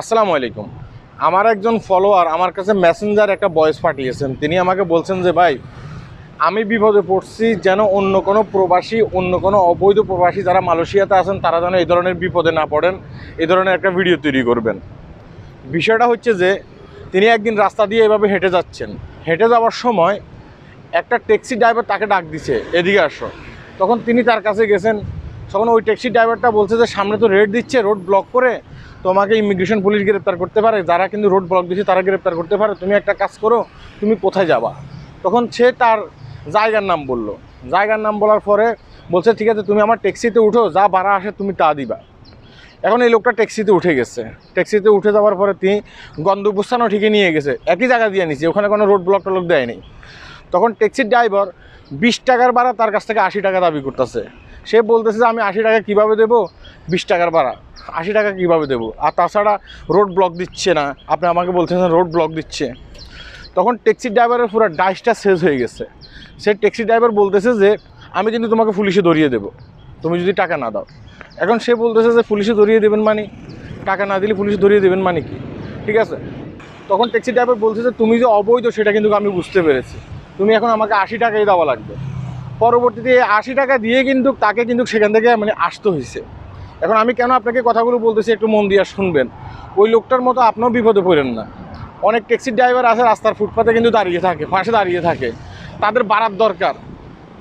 আসসালামু আলাইকুম। আমার একজন ফলোয়ার আমার কাছে মেসেঞ্জার একটা ভয়েস পাঠিয়েছেন। তিনি আমাকে বলছেন যে, ভাই, আমি বিপদে পড়ছি যেন অন্য কোনো প্রবাসী, অন্য কোনো অবৈধ প্রবাসী যারা মালয়েশিয়াতে আছেন, তারা যেন এই ধরনের বিপদে না পড়েন, এই ধরনের একটা ভিডিও তৈরি করবেন। বিষয়টা হচ্ছে যে, তিনি একদিন রাস্তা দিয়ে এভাবে হেঁটে যাচ্ছেন। হেঁটে যাওয়ার সময় একটা ট্যাক্সি ড্রাইভার তাকে ডাক দিছে, এদিকে আসো। তখন তিনি তার কাছে গেছেন তখন ওই ট্যাক্সি ড্রাইভারটা বলছে যে, সামনে তো রেড দিচ্ছে রোড ব্লক করে তোমাকে ইমিগ্রেশন পুলিশ গ্রেপ্তার করতে পারে। যারা কিন্তু রোড ব্লক দিচ্ছে তারা গ্রেপ্তার করতে পারে। তুমি একটা কাজ করো, তুমি কোথায় যাবা? তখন সে তার জায়গার নাম বলল। জায়গার নাম বলার পরে বলছে, ঠিক আছে, তুমি আমার ট্যাক্সিতে উঠো, যা ভাড়া আসে তুমি তা দিবা। এখন এই লোকটা ট্যাক্সিতে উঠে গেছে। ট্যাক্সিতে উঠে যাওয়ার পরে তিনি গন্তব্যস্থানও ঠিকই নিয়ে গেছে। একই জায়গা দিয়ে নিছে, ওখানে কোনো রোড ব্লক টলক দেয়নি। তখন ট্যাক্সির ড্রাইভার বিশ টাকার ভাড়া তার কাছ থেকে আশি টাকা দাবি করতেছে। সে বলতেছে যে আমি আশি টাকা কীভাবে দেবো? বিশ টাকার ভাড়া। আশি টাকা কীভাবে দেবো? আর তাছাড়া রোড ব্লক দিচ্ছে না। আপনি আমাকে বলতেছেন রোড ব্লক দিচ্ছে। তখন ট্যাক্সি ড্রাইভারের পুরো ডাইসটা শেষ হয়ে গেছে। সে ট্যাক্সি ড্রাইভার বলতেছে যে, আমি কিন্তু তোমাকে পুলিশে ধরিয়ে দেবো। তুমি যদি টাকা না দাও। এখন সে বলতেছে যে, পুলিশে ধরিয়ে দেবেন মানে? টাকা না দিলে পুলিশে ধরিয়ে দেবেন মানে কি? ঠিক আছে? তখন ট্যাক্সি ড্রাইভার বলছে যে তুমি যে অবৈধ, সেটা কিন্তু আমি বুঝতে পেরেছি। তুমি এখন আমাকে আশি টাকাই দেওয়া লাগবে। পরবর্তীতে আশি টাকা দিয়ে কিন্তু তাকে কিন্তু সেখান থেকে মানে আসতে হয়েছে। এখন আমি কেন আপনাকে কথাগুলো বলতেছি, একটু মন দিয়ে শুনবেন। ওই লোকটার মতো আপনিও বিপদে পড়েন না। অনেক ট্যাক্সি ড্রাইভার আছে, রাস্তার ফুটপাতে কিন্তু দাঁড়িয়ে থাকে, পাশে দাঁড়িয়ে থাকে। তাদের বাড়ার দরকার।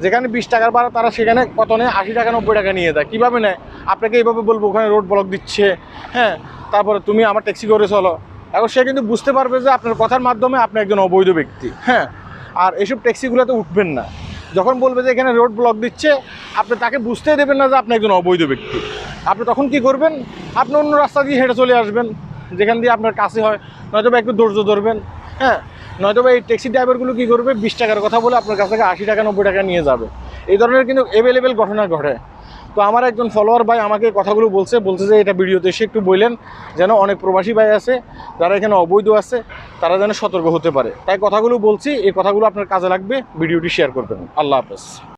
যেখানে বিশ টাকার ভাড়া, তারা সেখানে কত নেয় আশি টাকা, নব্বই টাকা নিয়ে দেয় কীভাবে নেয়? আপনাকে এইভাবে বলব, ওখানে রোড ব্লক দিচ্ছে। হ্যাঁ তারপরে তুমি আমার ট্যাক্সি করে চলো। এখন সে কিন্তু বুঝতে পারবে যে আপনার কথার মাধ্যমে আপনি একজন অবৈধ ব্যক্তি। হ্যাঁ আর এইসব ট্যাক্সিগুলোতে উঠবেন না। যখন বলবে যে এখানে রোড ব্লক দিচ্ছে, আপনি তাকে বুঝতে দেবেন না যে আপনি একজন অবৈধ ব্যক্তি। আপনি তখন কি করবেন? আপনি অন্য রাস্তা দিয়ে হেঁটে চলে আসবেন, যেখান দিয়ে আপনার কাছে হয়। নয়তো বা একটু ধৈর্য ধরবেন হ্যাঁ? নয়তো বা এই ট্যাক্সি ড্রাইভারগুলো কী করবে? বিশ টাকার কথা বলে আপনার কাছ থেকে আশি টাকা, নব্বই টাকা নিয়ে যাবে। এই ধরনের কিন্তু অ্যাভেলেবেল ঘটনা ঘটে। তো আমার একজন ফলোয়ার ভাই আমাকে কথাগুলো বলছে বলছে যে এটা ভিডিওতে এসে একটু বললেন যেন অনেক প্রবাসী ভাই আছে, যারা এখানে অবৈধ আছে, তারা যেন সতর্ক হতে পারে। তাই কথাগুলো বলছি, এই কথাগুলো আপনার কাজে লাগবে, ভিডিওটি শেয়ার করবেন। আল্লাহ হাফেজ।